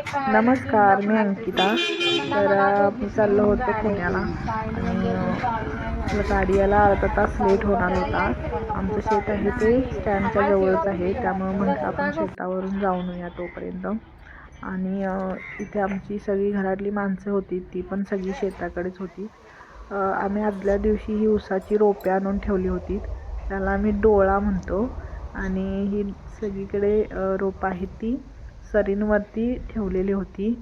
नमस्कार मी अंकिता. तर मी चाललो होतो पुण्याला. आणि गाडी यायला अर्धा तास लेट होणार होता. आमचं शेत आहे ते स्टँडच्या जवळच आहे. त्यामुळं म्हटलं आपण शेतावरून जाऊन या तोपर्यंत. आणि इथे आमची सगळी घरातली माणसं होती. ती पण सगळी शेताकडेच होती. आम्ही आदल्या दिवशी ही उसाची रोपे आणून ठेवली होती. त्याला आम्ही डोळा म्हणतो. आणि ही सगळीकडे रोपं आहेत ती. सरींवरती ठेवलेली होती.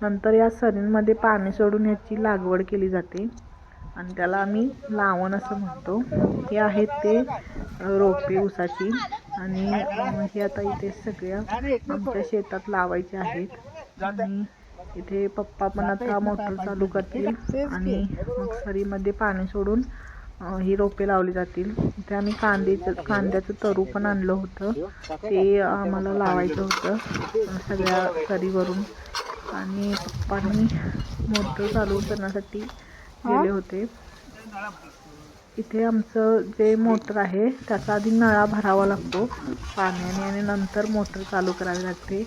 नंतर या सरींमध्ये पाणी सोडून ह्याची लागवड केली जाते. आणि त्याला आम्ही लावण असं म्हणतो. हे आहेत ते रोपे ऊसाची. आणि हे आता इथे सगळ्या आमच्या शेतात लावायचे आहेत. आणि इथे पप्पा पण आता मोटर चालू करतील. आणि मग सरीमध्ये पाणी सोडून ही रोपे लावली जातील. इथे आम्ही कांद्याचं कांद्याचं तरू पण आणलं होतं. ते आम्हाला लावायचं होतं. सगळ्या सरीवरून आणि पप्पांनी मोटर चालू करण्यासाठी गेले होते. इथे आमचं जे मोटर आहे त्याचा आधी नळा भरावा लागतो. पाण्याने आणि नंतर मोटर चालू करावी लागते.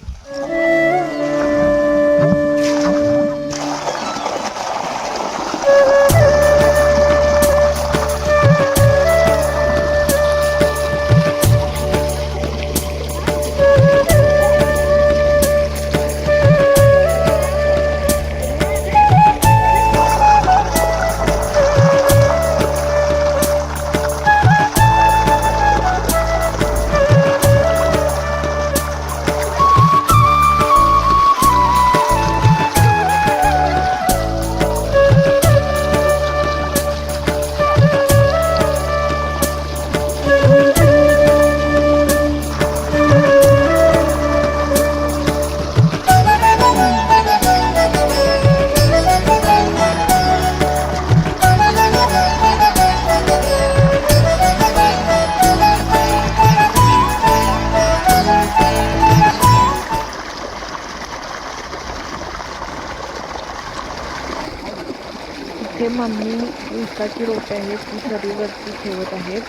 इथे मम्मी ऊसाची रोपे आहेत ती सरीवरती ठेवत आहेत.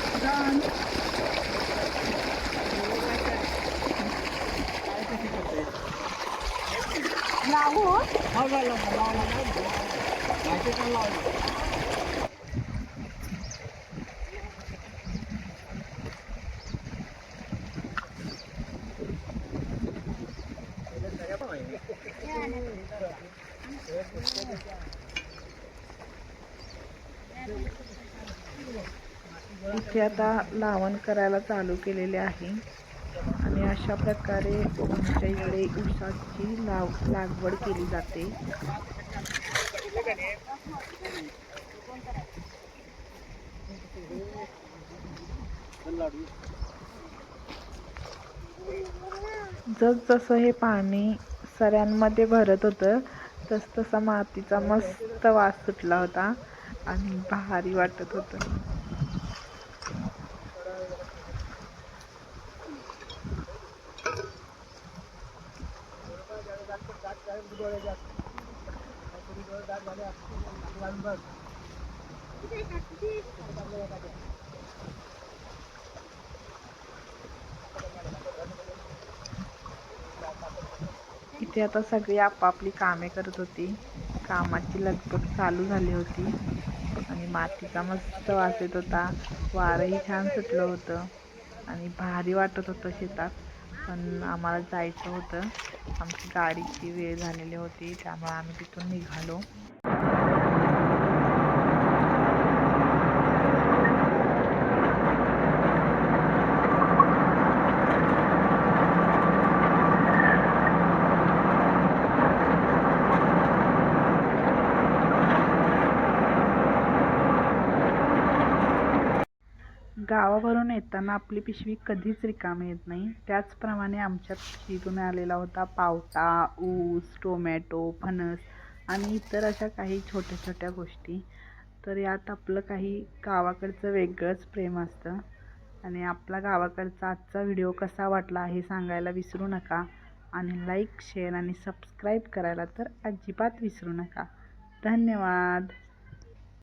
इथे आता लावण करायला चालू केलेले आहे. आणि अशा प्रकारे आमच्या इकडे ऊसाची लाव लागवड केली जाते. जसजसं हे पाणी सऱ्यांमध्ये भरत होतं तसतसा मातीचा मस्त वास सुटला होता. आणि भारी वाटत होतं. इथे आता सगळी आपापली कामे करत होती. कामाची लगबग चालू झाली होती. आणि मातीचा मस्त वास येत होता. वारंही छान सुटलं होतं. आणि भारी वाटत होतं शेतात. पण आम्हाला जायचं होतं. आमची गाडीची वेळ झालेली होती. त्यामुळे आम्ही तिथून निघालो. गावावरून येताना आपली पिशवी कधीच रिकामी येत नाही. त्याचप्रमाणे आमच्या पिशवीतून आलेला होता पावटा ऊस टोमॅटो फणस आणि इतर अशा काही छोट्या छोट्या गोष्टी. तर यात आपलं काही गावाकडचं वेगळंच प्रेम असतं. आणि आपला गावाकडचा आजचा व्हिडिओ कसा वाटला हे सांगायला विसरू नका. आणि लाईक शेअर आणि सबस्क्राईब करायला तर अजिबात विसरू नका. धन्यवाद.